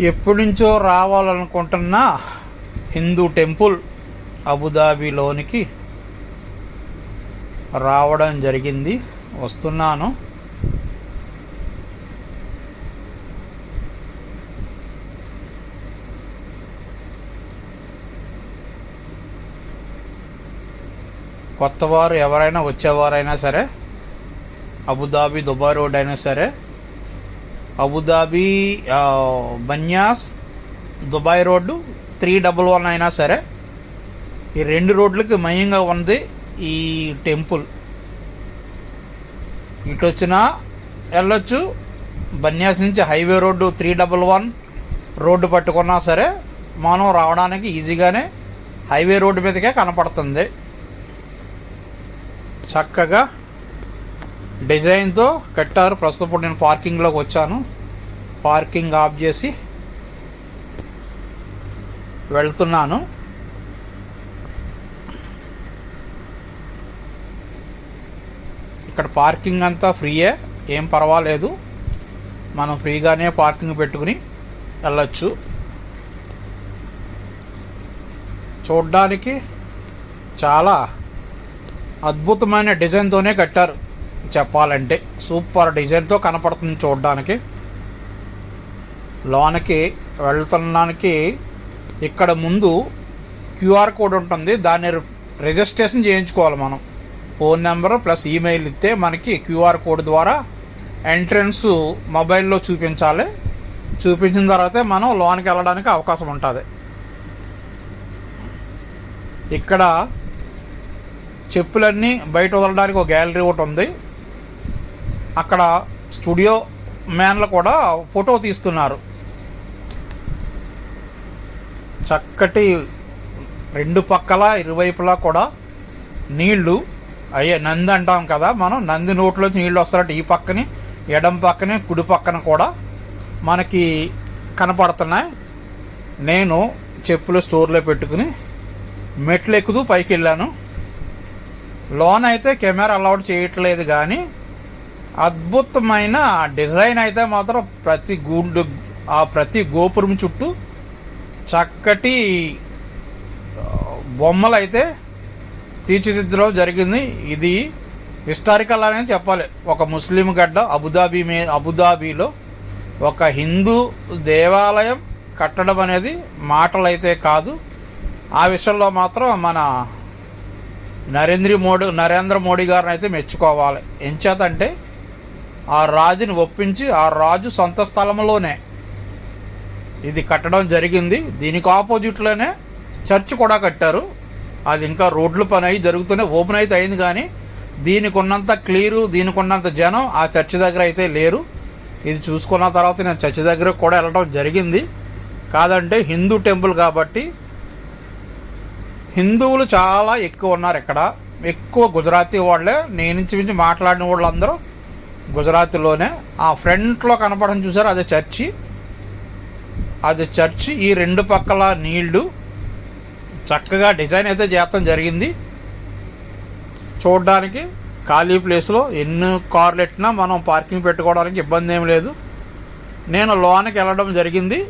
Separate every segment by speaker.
Speaker 1: ఎప్పటి నుంచో రావాలనుకుంటున్న హిందూ టెంపుల్ అబుదాబిలోనికి రావడం జరిగింది. వస్తున్నాను. కొత్తవారు ఎవరైనా వచ్చేవారైనా సరే అబుదాబి దుబాయ్ రోడ్ అయినా సరే Abu Dhabi Baniyas Dubai road three double one అయినా సరే ఈ రెండు రోడ్లకి మయంగా ఉంది ఈ టెంపుల్. ఇటు వచ్చినా వెళ్ళొచ్చు బన్యాస్ నుంచి highway road three double one road పట్టుకున్నా సరే మనం రావడానికి ఈజీగానే హైవే రోడ్డు మీదకే కనపడుతుంది. చక్కగా డిజైన్తో కట్టారు. ప్రస్తుతం ఇప్పుడు నేను పార్కింగ్లోకి వచ్చాను. పార్కింగ్ ఆఫ్ చేసి వెళ్తున్నాను. ఇక్కడ పార్కింగ్ అంతా ఫ్రీయే. ఏం పర్వాలేదు. మనం ఫ్రీగానే పార్కింగ్ పెట్టుకుని వెళ్ళచ్చు. చూడ్డానికి చాలా అద్భుతమైన డిజైన్తోనే కట్టారు. చెప్పాలంటే సూపర్ డిజైన్తో కనపడుతుంది చూడడానికి. లోనకి వెళ్తున్నానికి ఇక్కడ ముందు క్యూఆర్ కోడ్ ఉంటుంది. దాన్ని రిజిస్ట్రేషన్ చేయించుకోవాలి మనం. ఫోన్ నెంబర్ ప్లస్ ఈమెయిల్ ఇస్తే మనకి క్యూఆర్ కోడ్ ద్వారా ఎంట్రన్స్ మొబైల్లో చూపించాలి. చూపించిన తర్వాతే మనం లోనికి వెళ్ళడానికి అవకాశం ఉంటుంది. ఇక్కడ చెప్పులన్నీ బయట వదలడానికి ఒక గ్యాలరీ ఒకటి ఉంది. అక్కడ స్టూడియో మ్యాన్లు కూడా ఫోటో తీస్తున్నారు. చక్కటి రెండు పక్కల ఇరువైపులా కూడా నీళ్ళు. అయ్యే నంది అంటాం కదా మనం నంది నోట్లోంచి నీళ్ళు వస్తారట. ఈ పక్కని ఎడం పక్కని కుడి పక్కన కూడా మనకి కనపడుతున్నాయి. నేను చెప్పులు స్టోర్లో పెట్టుకుని మెట్లు ఎక్కుతూ పైకి వెళ్ళాను లోన్ అయితే కెమెరా అలౌడ్ చేయట్లేదు కానీ అద్భుతమైన డిజైన్ అయితే మాత్రం ప్రతి గుండు ఆ ప్రతి గోపురం చుట్టూ చక్కటి బొమ్మలు అయితే తీర్చిదిద్దడం జరిగింది. ఇది హిస్టారికల్ అనేది చెప్పాలి. ఒక ముస్లిం గడ్డ అబుదాబి మే అబుదాబిలో ఒక హిందూ దేవాలయం కట్టడం అనేది మాటలైతే కాదు. ఆ విషయంలో మాత్రం మన నరేంద్ర మోడీ నరేంద్ర మోడీ గారిని అయితే మెచ్చుకోవాలి. ఎంచేతంటే ఆ రాజుని ఒప్పించి ఆ రాజు సొంత స్థలంలోనే ఇది కట్టడం జరిగింది. దీనికి ఆపోజిట్లోనే చర్చ్ కూడా కట్టారు. అది ఇంకా రోడ్లు పని అయి జరుగుతూనే ఓపెన్ అయితే అయింది కానీ దీనికి ఉన్నంత క్లియరు దీనికి ఉన్నంత జనం ఆ చర్చ్ దగ్గర అయితే లేరు. ఇది చూసుకున్న తర్వాత నేను చర్చ్ దగ్గర కూడా వెళ్ళడం జరిగింది. కాదంటే హిందూ టెంపుల్ కాబట్టి హిందువులు చాలా ఎక్కువ ఉన్నారు ఇక్కడ. ఎక్కువ గుజరాతీ వాళ్ళే నేను ఇంచుమించు మాట్లాడిన వాళ్ళందరూ గుజరాత్లోనే ఆ ఫ్రంట్లో కనపడడం చూసారు? అది చర్చి. అది చర్చి ఈ రెండు పక్కల నీళ్ళు. చక్కగా డిజైన్ అయితే చేస్తాం జరిగింది. చూడడానికి ఖాళీ ప్లేస్లో ఎన్ని కార్లు ఎట్టినా మనం పార్కింగ్ పెట్టుకోవడానికి ఇబ్బంది ఏం లేదు. నేను లోనకి వెళ్ళడం జరిగింది.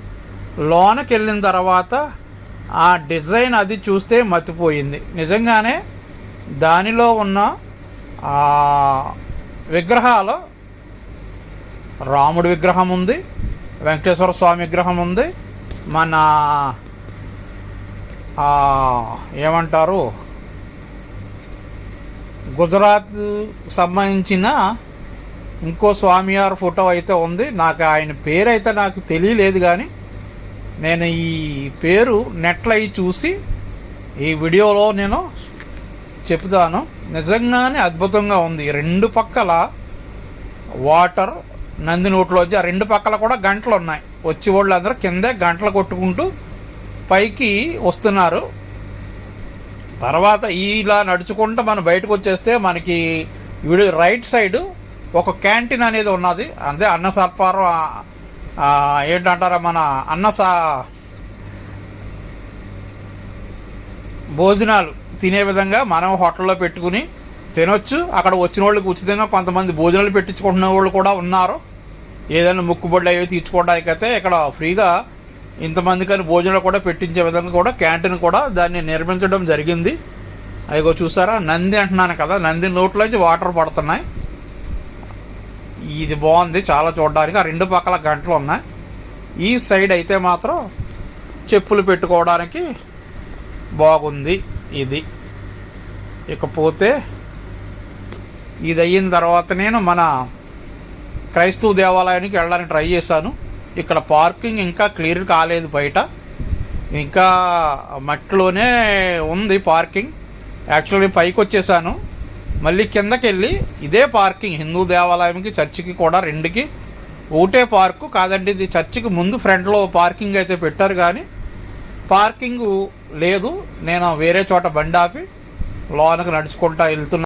Speaker 1: లోనకి వెళ్ళిన తర్వాత ఆ డిజైన్ అది చూస్తే మతిపోయింది. నిజంగానే దానిలో ఉన్న విగ్రహాలు. రాముడి విగ్రహం ఉంది. వెంకటేశ్వర స్వామి విగ్రహం ఉంది. మన ఏమంటారు? గుజరాత్ సంబంధించిన ఇంకో స్వామివారి ఫోటో అయితే ఉంది. నాకు ఆయన పేరు అయితే నాకు తెలియలేదు కానీ నేను ఈ పేరు నెట్లో అయి చూసి ఈ వీడియోలో నేను చెప్తాను నిజంగానే అద్భుతంగా ఉంది. రెండు పక్కల వాటర్ నంది నోట్లో వచ్చి ఆ రెండు పక్కల కూడా గంటలు ఉన్నాయి. వచ్చి వాళ్ళందరూ కిందే గంటలు కొట్టుకుంటూ పైకి వస్తున్నారు. తర్వాత ఇలా నడుచుకుంటూ మనం బయటకు వచ్చేస్తే మనకి వీడు రైట్ సైడ్ ఒక క్యాంటీన్ అనేది ఉన్నది. అదే అన్న సర్పారం ఏంటంటారా మన అన్న సా భోజనాలు తినే విధంగా మనం హోటల్లో పెట్టుకుని తినొచ్చు. అక్కడ వచ్చిన వాళ్ళకి ఉచితంగా కొంతమంది భోజనాలు పెట్టించుకుంటున్న వాళ్ళు కూడా ఉన్నారు. ఏదైనా ముక్కుబడ్డ అవి తీర్చుకోవడానికి అయితే ఇక్కడ ఫ్రీగా ఇంతమందికని భోజనాలు కూడా పెట్టించే విధంగా కూడా క్యాంటీన్ కూడా దాన్ని నిర్మించడం జరిగింది. అయిగో చూసారా? నంది అంటున్నాను కదా. నంది నోట్లోంచి వాటర్ పడుతున్నాయి. ఇది బాగుంది చాలా చూడడానికి. ఆ రెండు పక్కల గంటలు ఉన్నాయి. ఈ సైడ్ అయితే మాత్రం చెప్పులు పెట్టుకోవడానికి బాగుంది ఇది. ఇకపోతే ఇది అయిన తర్వాత నేను మన క్రైస్తవ దేవాలయానికి వెళ్ళడానికి ట్రై చేశాను. ఇక్కడ పార్కింగ్ ఇంకా క్లియర్ కాలేదు బయట. ఇంకా మట్టిలోనే ఉంది పార్కింగ్. యాక్చువల్లీ పైకి వచ్చేసాను. మళ్ళీ కిందకి వెళ్ళి ఇదే పార్కింగ్. హిందూ దేవాలయంకి చర్చికి కూడా రెండుకి. ఒకటే పార్కు కాదండి ఇది చర్చికి ముందు ఫ్రంట్లో పార్కింగ్ అయితే పెట్టారు కానీ పార్కింగ్ లేదు. నేను వేరే చోట బండి ఆపి లోనకు నడుచుకుంటా వెళ్తున్నా.